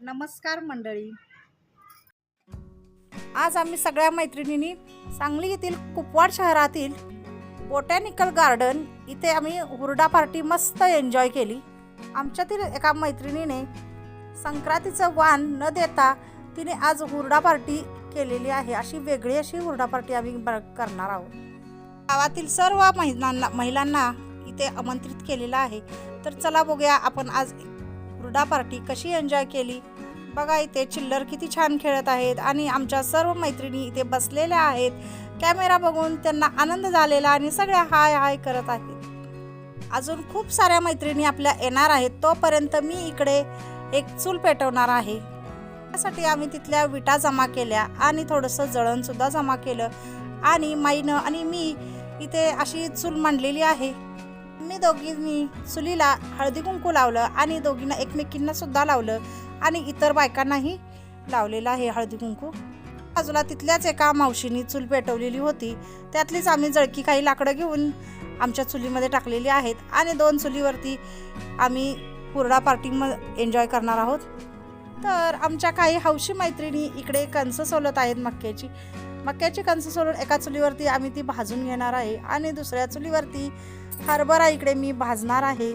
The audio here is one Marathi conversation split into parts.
नमस्कार मंडळी. आज आम्ही सगळ्या मैत्रिणींनी सांगली येथील कुपवाड शहरातील बोटॅनिकल गार्डन इथे आम्ही हुरडा पार्टी मस्त एन्जॉय केली. आमच्यातील एका मैत्रिणीने संक्रांतीचं वाण न देता तिने आज हुरडा पार्टी केलेली आहे. अशी वेगळी अशी हुरडा पार्टी आम्ही ब- करणार आहोत. गावातील सर्व महिलांना महिलांना इथे आमंत्रित केलेलं आहे. तर चला बघूया आपण आज हुरडा पार्टी कशी एन्जॉय केली? बघा इथे चिल्लर किती छान खेळत आहेत आणि आमच्या सर्व मैत्रिणी इथे बसलेल्या आहेत. कॅमेरा बघून त्यांना आनंद झालेला आणि सगळ्या हाय हाय करत आहेत. अजून खूप साऱ्या मैत्रिणी आपल्या येणार आहेत. तोपर्यंत मी इकडे एक चूल पेटवणार आहे. त्यासाठी आम्ही तिथल्या विटा जमा केल्या आणि थोडंसं जळणसुद्धा जमा केलं. आणि माईनं आणि मी इथे अशी चूल मांडलेली आहे. मी दोघींनी चुलीला हळदी कुंकू लावलं आणि दोघींना एकमेकींना सुद्धा लावलं आणि इतर बायकांनाही लावलेलं आहे हळदी कुंकू. बाजूला तिथल्याच एका मावशीनी चूल पेटवलेली होती. त्यातलीच आम्ही जळकी काही लाकडं घेऊन आमच्या चुलीमध्ये टाकलेली आहेत आणि दोन चुलीवरती आम्ही हुरडा पार्टी म एन्जॉय करणार आहोत. तर आमच्या काही हौशी मैत्रिणी इकडे कणसं सोलत आहेत मक्याची. मक्याची कणसं सोलून एका चुलीवरती आम्ही ती भाजून घेणार आहे आणि दुसऱ्या चुलीवरती हरभरा इकडे मी भाजणार आहे.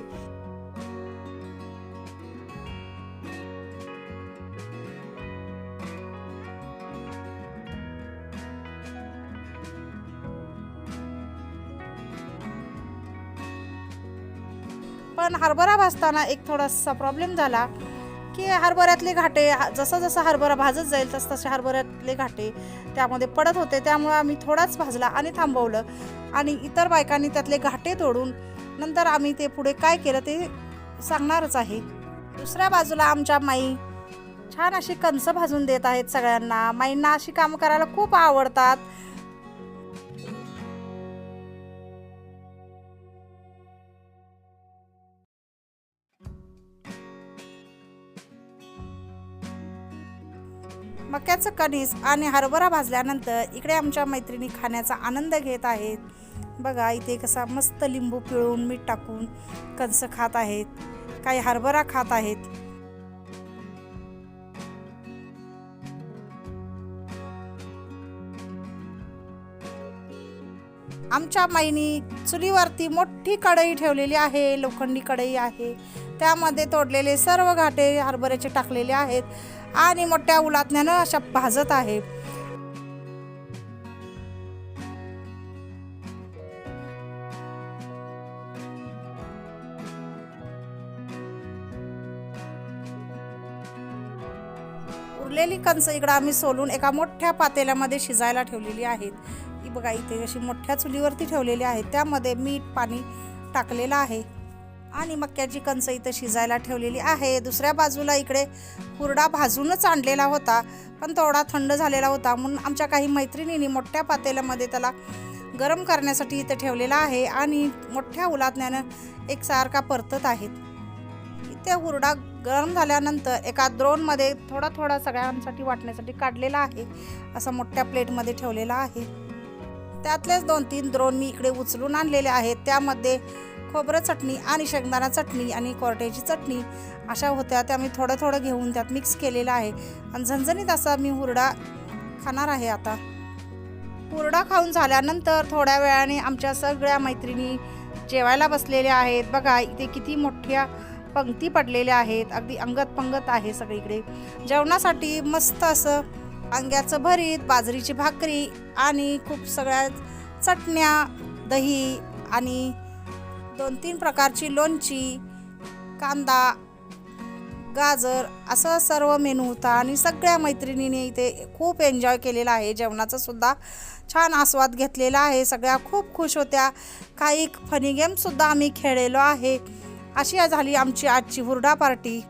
पण हरभरा भाजताना एक थोडासा प्रॉब्लेम झाला. की हरभऱ्यातले घाटे जसं जसं हरभरा भाजत जाईल तसं तसे हरभऱ्यातले घाटे त्यामध्ये पडत होते. त्यामुळं आम्ही थोडाच भाजला आणि थांबवलं आणि इतर बायकांनी त्यातले घाटे तोडून नंतर आम्ही ते पुढे काय केलं ते सांगणारच आहे. दुसऱ्या बाजूला आमच्या माई छान अशी कणसं भाजून देत आहेत सगळ्यांना. माईंना अशी कामं करायला खूप आवडतात. मक्याचं कणीस आणि हरभरा भाजल्यानंतर इकडे आमच्या मैत्रिणी खाण्याचा आनंद घेत आहेत. बघा इथे कसा मस्त लिंबू पिळून मीठ टाकून कणसं खात आहेत. काही हरभरा खात आहेत. आमच्या माईनी चुलीवरती मोठी कढई ठेवलेली आहे लोखंडी कढई आहे. त्यामध्ये तोडलेले सर्व घाटे हरभऱ्याचे टाकलेले आहेत आणि मोठ्या उलातण्यानं अशा भाजत आहे. उरलेली कंच इकडं आम्ही सोलून एका मोठ्या पातेल्यामध्ये शिजायला ठेवलेली आहेत. बघा इथे अशी मोठ्या चुलीवरती ठेवलेली आहे. त्यामध्ये मीठ पाणी टाकलेलं आहे. आणि मक्याची कणसं इथं शिजायला ठेवलेली आहे. दुसऱ्या बाजूला इकडे हुरडा भाजूनच आणलेला होता पण थोडा थंड झालेला होता. म्हणून आमच्या काही मैत्रिणींनी मोठ्या पातेल्यामध्ये त्याला गरम करण्यासाठी इथं ठेवलेला आहे आणि मोठ्या उलातण्यानं एकसारखा परतत आहेत इथे हुरडा गरम झाल्यानंतर एका द्रोणमध्ये थोडा थोडा सगळ्यांसाठी वाटण्यासाठी काढलेला आहे. असा मोठ्या प्लेटमध्ये ठेवलेला आहे. त्यातलेच दोन तीन द्रोण मी इकडे उचलून आणलेले आहेत. त्यामध्ये खोबरं चटणी आणि शेंगदाणा चटणी आणि कोरट्याची चटणी अशा होत्या. त्या मी थोडं थोडं घेऊन त्यात मिक्स केलेलं आहे. आणि झणझणीत असा मी हुरडा खाणार आहे आता. हुरडा खाऊन झाल्यानंतर थोड्या वेळाने आमच्या सगळ्या मैत्रिणी जेवायला बसलेल्या आहेत. बघा इथे किती मोठ्या पंक्ती पडलेल्या आहेत. अगदी अंगत पंगत आहे सगळीकडे. जेवणासाठी मस्त असं वांग्याचं भरीत बाजरीची भाकरी आणि खूप सगळ्या चटण्या दही आणि दोन तीन प्रकारची लोणची कांदा गाजर असं सर्व मेनू होता आणि सगळ्या मैत्रिणीने इथे खूप एन्जॉय केलेला आहे. जेवणाचा सुद्धा छान आस्वाद घेतलेला आहे. सगळ्या खूप खुश होत्या. काही फनी गेमसुद्धा आम्ही खेळलेलो आहे. अशी झाली आमची आजची हुरडा पार्टी